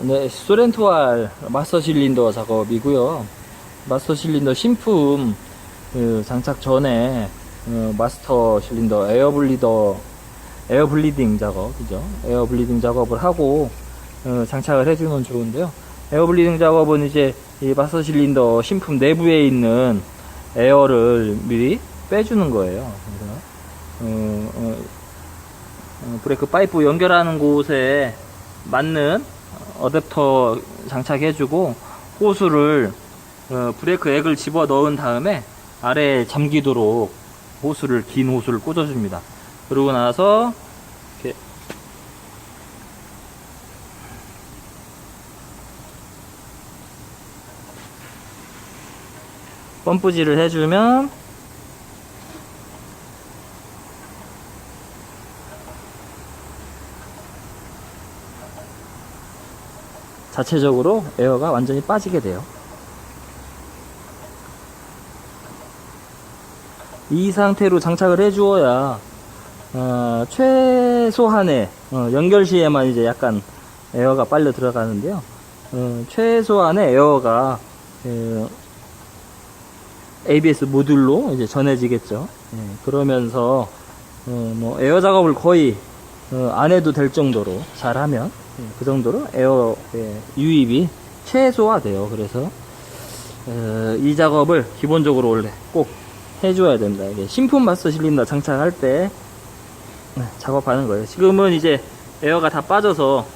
네, 소렌토알 마스터 실린더 작업이고요. 마스터 실린더 신품 그 장착 전에 어, 마스터 실린더 에어 블리더 에어 블리딩 작업이죠. 에어 블리딩 작업을 하고 어, 장착을 해주면 좋은데요. 에어 블리딩 작업은 이제 이 마스터 실린더 신품 내부에 있는 에어를 미리 빼주는 거예요. 그래서 어, 어, 어, 브레이크 파이프 연결하는 곳에 맞는 어댑터 장착해주고 호수를 어, 브레이크 액을 집어 넣은 다음에 아래에 잠기도록 호수를 긴 호수를 꽂아줍니다. 그러고 나서 이렇게 펌프질을 해주면 자체적으로 에어가 완전히 빠지게 돼요. 이 상태로 장착을 해 주어야 어, 최소한의 어, 연결 시에만 이제 약간 에어가 빨려 들어가는데요. 어, 최소한의 에어가 그, ABS 모듈로 이제 전해지겠죠. 예, 그러면서 어, 뭐 에어 작업을 거의 어, 안 해도 될 정도로 잘하면 예, 그 정도로 에어 의 유입이 최소화돼요. 그래서 어, 이 작업을 기본적으로 원래 꼭 해줘야 된다. 이게 신품 마스터 실린더 장착할 때 네, 작업하는 거예요. 지금은 이제 에어가 다 빠져서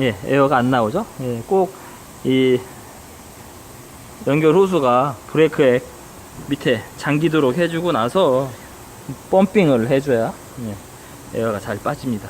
예, 에어가 안 나오죠. 예, 꼭 이 연결 호수가 브레이크액 밑에 잠기도록 해주고 나서 펌핑을 해줘야 예, 에어가 잘 빠집니다.